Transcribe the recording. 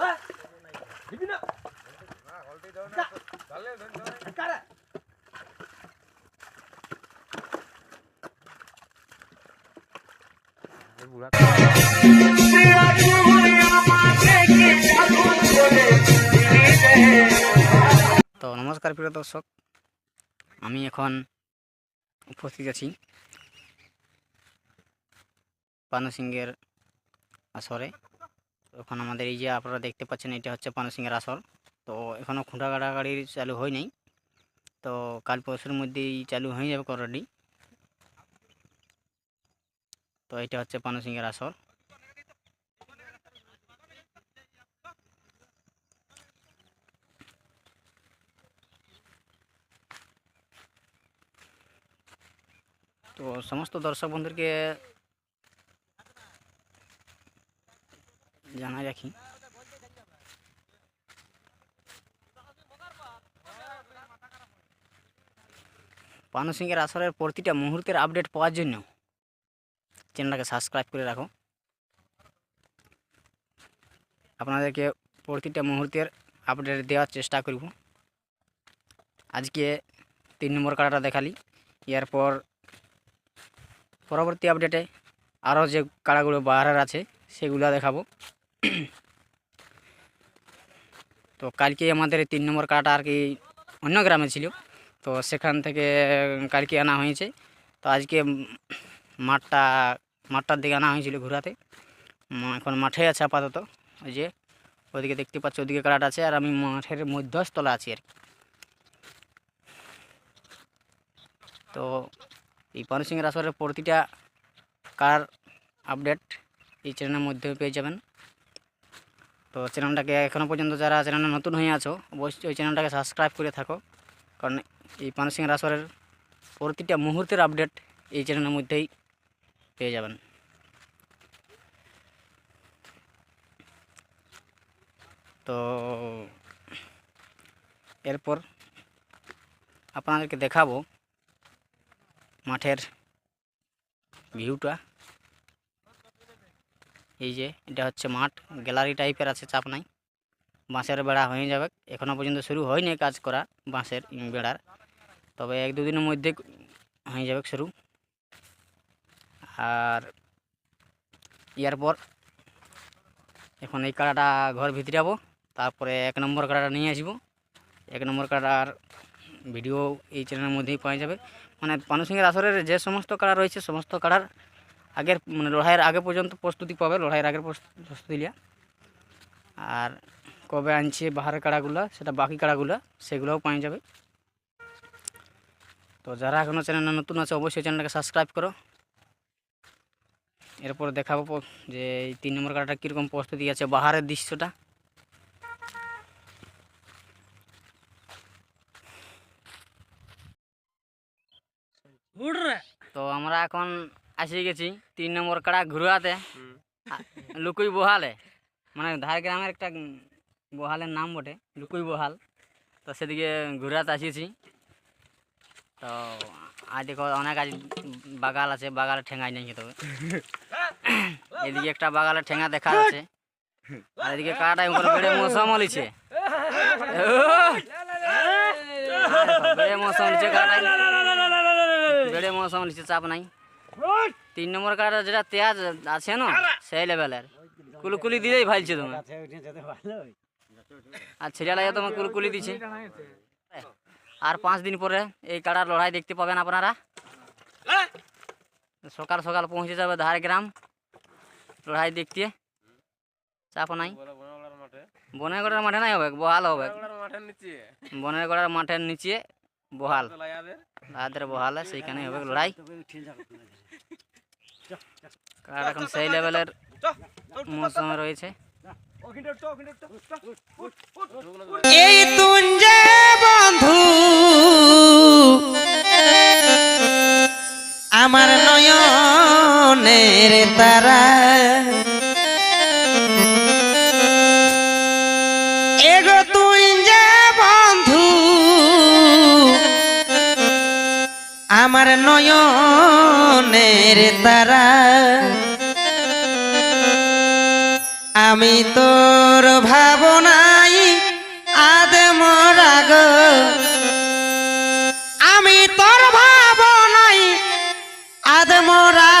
তো নমস্কার প্রিয় দর্শক। আমি এখন উপস্থিত আছি পানু সিংয়ের আসরে। তো এখন আমাদের এই যে আপনারা দেখতে পাচ্ছেন, এটা হচ্ছে পানু সিংয়ের আসর তো এখনও খুঁটা গাড়াগাড়ি চালু হয় নাই তো কাল পরশুর মধ্যেই চালু হয়ে যাবে অলরেডি তো এটা হচ্ছে পানু সিংয়ের আসর তো সমস্ত দর্শক বন্ধুকে জানাই রাখি। পানু সিংয়ের আসরের প্রতিটা মুহূর্তের আপডেট পাওয়ার জন্য চ্যানেলটাকে সাবস্ক্রাইব করে রাখো। আপনাদেরকে প্রতিটা মুহূর্তের আপডেট দেওয়ার চেষ্টা করব। আজকে তিন নম্বর কাটাটা দেখালি। এরপর পরবর্তী আপডেটে আরও যে কাড়াগুলো বাহারের আছে, সেগুলো দেখাবো। তো কালকে আমাদের তিন নম্বর কাড়াটা আর কি অন্য গ্রামে ছিল। তো সেখান থেকে কালকে আনা হয়েছে। তো আজকে মাঠটা, মাঠটার দিকে আনা হয়েছিল ঘোরাতে। এখন মাঠে আছে আপাতত। ওই যে, ওদিকে দেখতে পাচ্ছি, ওদিকে কাড়াটা আছে আর আমি মাঠের মধ্যস্থলে আছি আর তো এই পানু আসরের প্রতিটা কার আপডেট এই চ্যানেলের মধ্যে পেয়ে যাবেন। তো চ্যানেলটাকে এখনও পর্যন্ত যারা চ্যানেলে নতুন হয়ে আছো, অবশ্যই ওই চ্যানেলটাকে সাবস্ক্রাইব করে থাকো। কারণ এই পানু আসরের প্রতিটা মুহূর্তের আপডেট এই চ্যানেলের মধ্যেই পেয়ে যাবেন। তো এরপর আপনাদেরকে দেখাবো মাঠের ভিউটা এই যে, এটা হচ্ছে মাঠ। গ্যালারি টাইপের আছে, চাপ নাই। বাঁশের বেড়া হয়ে যাবে। এখনও পর্যন্ত শুরু হয়নি কাজ করা বাঁশের বেড়ার। তবে এক দুদিনের মধ্যে হয়ে যাবে শুরু। আর এরপর এখন এই কাড়াটা ঘর ভিতরে যাব তারপরে এক নম্বর কাড়াটা নিয়ে আসব। এক নম্বর কাড়ার ভিডিও এই চ্যানেলের মধ্যেই পাওয়া যাবে। মানে পানু সিংয়ের আসরের যে সমস্ত কাড়া রয়েছে, সমস্ত কাড়ার আগের মানে লড়াইয়ের আগে পর্যন্ত প্রস্তুতি পাবে লড়াইয়ের আগের প্রস- প্রস্তুতি লিয়া আর কবে আনছে বাহারের কাড়াগুলো সেটা বাকি কাড়াগুলো সেগুলোও পাওয়া যাবে। তো যারা এখনও চ্যানেলে নতুন আছে অবশ্যই চ্যানেলটাকে সাবস্ক্রাইব করো। এরপর দেখাবো যে এই তিন নম্বর কাড়াটা কীরকম প্রস্তুতি আছে বাহারের দৃশ্যটা। তো আমরা এখন আসে গেছি তিন নম্বর কাড়া ঘুরাতে লুকুই বহালে মানে ধার গ্রামের একটা বহালের নাম বটে লুকুই বহাল তো সেদিকে ঘুরাতে আসিয়েছি তো আজ দেখো অনেক আজ বাগাল আছে বাগালে ঠেঙাই নেই তবে এদিকে একটা বাগালে ঠেঙা দেখা যাচ্ছে আর এদিকে কাটা করে বেড়ে মৌসুম লিছে বেড়ে মৌসুম লিছে কাটাই বেড়ে চাপ নাই তিন নম্বর কাটা যেটা তেয়াজ আছে না সেই লেভেলের কুলকুলি দিয়েই ভালছে তুমি আর ছেলে লাগে তোমার কুলকুলি দিছে। আর পাঁচ দিন পরে এই কাড়ার লড়াই দেখতে পাবেন আপনারা। সকাল সকাল পৌঁছে যাবে ধার গ্রাম। লড়াই দেখতে। চাপ নাই। বনের গড়ার মাঠে নাই হবে বহাল হবে। বনের গড়ার মাঠের নিচে। বহাল। তাদের বহালে সেইখানে হবে লড়াই। কাড়া এখন সেই লেভেলের মৌসুম রয়েছে। এই তুঞ্জে বন্ধু আমার নয়নের তারা। আমার নয়নের তারা। আমি তোর ভাবনাই আদমরাগ আমি তোর ভাবনাই আদমরা